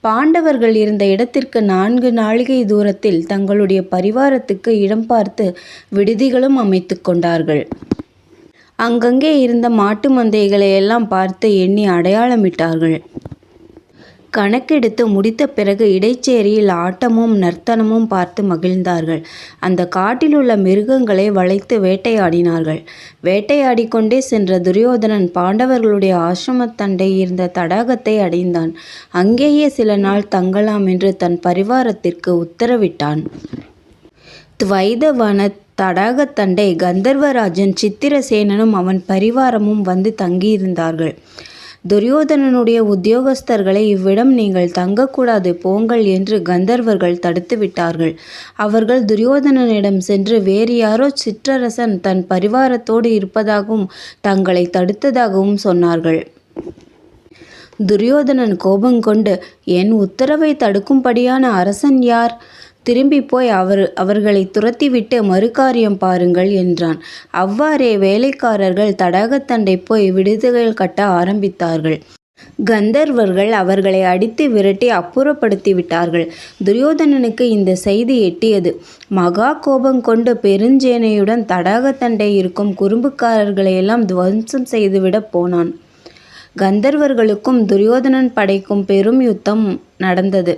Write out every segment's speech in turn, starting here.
பாண்டவர்கள் இருந்த இடத்திற்கு நான்கு நாழிகை தூரத்தில் தங்களுடைய பரிவாரத்துக்கு இடம் பார்த்து விடுதிகளும் அமைத்து கொண்டார்கள். அங்கங்கே இருந்த மாட்டு மந்தைகளை எல்லாம் பார்த்து எண்ணி அடையாளமிட்டார்கள். கணக்கெடுத்து முடித்த பிறகு இடைச்சேரியில் ஆட்டமும் நர்த்தனமும் பார்த்து மகிழ்ந்தார்கள். அந்த காட்டிலுள்ள மிருகங்களை வளைத்து வேட்டையாடினார்கள். வேட்டையாடி கொண்டே சென்ற துரியோதனன் பாண்டவர்களுடைய ஆசிரமத்தண்டை இருந்த தடாகத்தை அடைந்தான். அங்கேயே சில நாள் தங்கலாம் என்று தன் பரிவாரத்திற்கு உத்தரவிட்டான். துவைதவன தடாகத்தண்டை கந்தர்வராஜன் சித்திரசேனனும் அவன் பரிவாரமும் வந்து தங்கியிருந்தார்கள். துரியோதனனுடைய உத்தியோகஸ்தர்களை இவ்விடம் நீங்கள் தங்கக்கூடாது போங்கள் என்று கந்தர்வர்கள் தடுத்துவிட்டார்கள். அவர்கள் துரியோதனனிடம் சென்று வேறு யாரோ சிற்றரசன் தன் பரிவாரத்தோடு இருப்பதாகவும் தங்களை தடுத்ததாகவும் சொன்னார்கள். துரியோதனன் கோபங்கொண்டு என் உத்தரவை தடுக்கும்படியான அரசன் யார்? திரும்பிப் போய் அவர் அவர்களை துரத்திவிட்டு மறுகாரியம் பாருங்கள் என்றான். அவ்வாறே வேலைக்காரர்கள் தடாகத்தண்டை போய் விடுதிகள் கட்ட ஆரம்பித்தார்கள். கந்தர்வர்கள் அவர்களை அடித்து விரட்டி அப்புறப்படுத்தி விட்டார்கள் துரியோதனனுக்கு இந்த செய்தி எட்டியது. மகா கோபங்கொண்டு பெருஞ்சேனையுடன் தடாகத்தண்டை இருக்கும் குறும்புக்காரர்களையெல்லாம் துவம்சம் செய்துவிடப் போனான். கந்தர்வர்களுக்கும் துரியோதனன் படைக்கும் பெரும் யுத்தம் நடந்தது.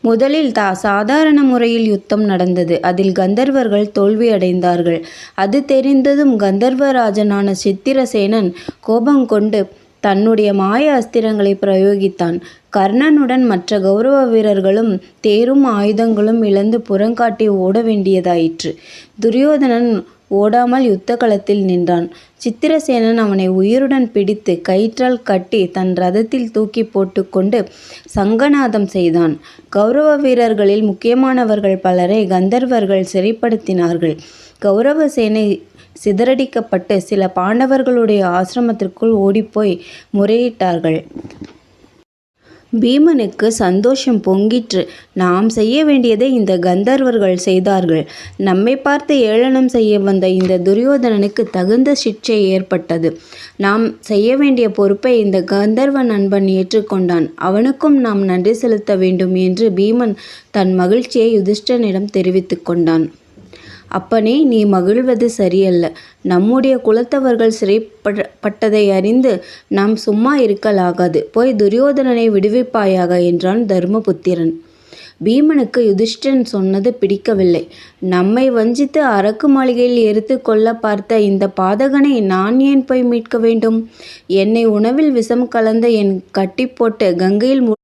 முதலில் தா சாதாரண முறையில் யுத்தம் நடந்தது. அதில் கந்தர்வர்கள் தோல்வியடைந்தார்கள். அது தெரிந்ததும் கந்தர்வராஜனான சித்திரசேனன் கோபம் கொண்டு தன்னுடைய மாய அஸ்திரங்களைப் பிரயோகித்தான். கர்ணனுடன் மற்ற கௌரவ வீரர்களும் தேரும் ஆயுதங்களும் இழந்து புறங்காட்டி ஓட வேண்டியதாயிற்று. துரியோதனன் ஓடாமல் யுத்த களத்தில் நின்றான். சித்திரசேனன் அவனை உயிருடன் பிடித்து கயிற்றால் கட்டி தன் ரதத்தில் தூக்கி போட்டுக்கொண்டு சங்கநாதம் செய்தான். கௌரவ வீரர்களில் முக்கியமானவர்கள் பலரை கந்தர்வர்கள் சிறைப்படுத்தினார்கள். கௌரவ சேனை சிதறடிக்கப்பட்டு சில பாண்டவர்களுடைய ஆசிரமத்திற்குள் ஓடிப்போய் முறையிட்டார்கள். பீமனுக்கு சந்தோஷம் பொங்கிற்று. நாம் செய்ய வேண்டியதை இந்த கந்தர்வர்கள் செய்தார்கள். நம்மை பார்த்து ஏளனம் செய்ய வந்த இந்த துரியோதனனுக்குத் தகுந்த சிக்ஷை ஏற்பட்டது. நாம் செய்ய வேண்டிய பொறுப்பை இந்த கந்தர்வ நண்பன் ஏற்றுக்கொண்டான் அவனுக்கும் நாம் நன்றி செலுத்த வேண்டும் என்று பீமன் தன் மகிழ்ச்சியை யுதிஷ்டனிடம் தெரிவித்து கொண்டான். அப்பனே நீ மகிழ்வது சரியல்ல. நம்முடைய குலத்தவர்கள் சிறைப்பட்டதை அறிந்து நாம் சும்மா இருக்கலாகாது. போய் துரியோதனனை விடுவிப்பாயாக என்றான் தர்மபுத்திரன். பீமனுக்கு யுதிஷ்டன் சொன்னது பிடிக்கவில்லை. நம்மை வஞ்சித்து அரக்கு மாளிகையில் எரித்து கொள்ள பார்த்த இந்த பாதகனை நான் ஏன் போய் மீட்க வேண்டும்? என்னை உணவில் விஷம் கலந்த என் கட்டிப் போட்டு கங்கையில்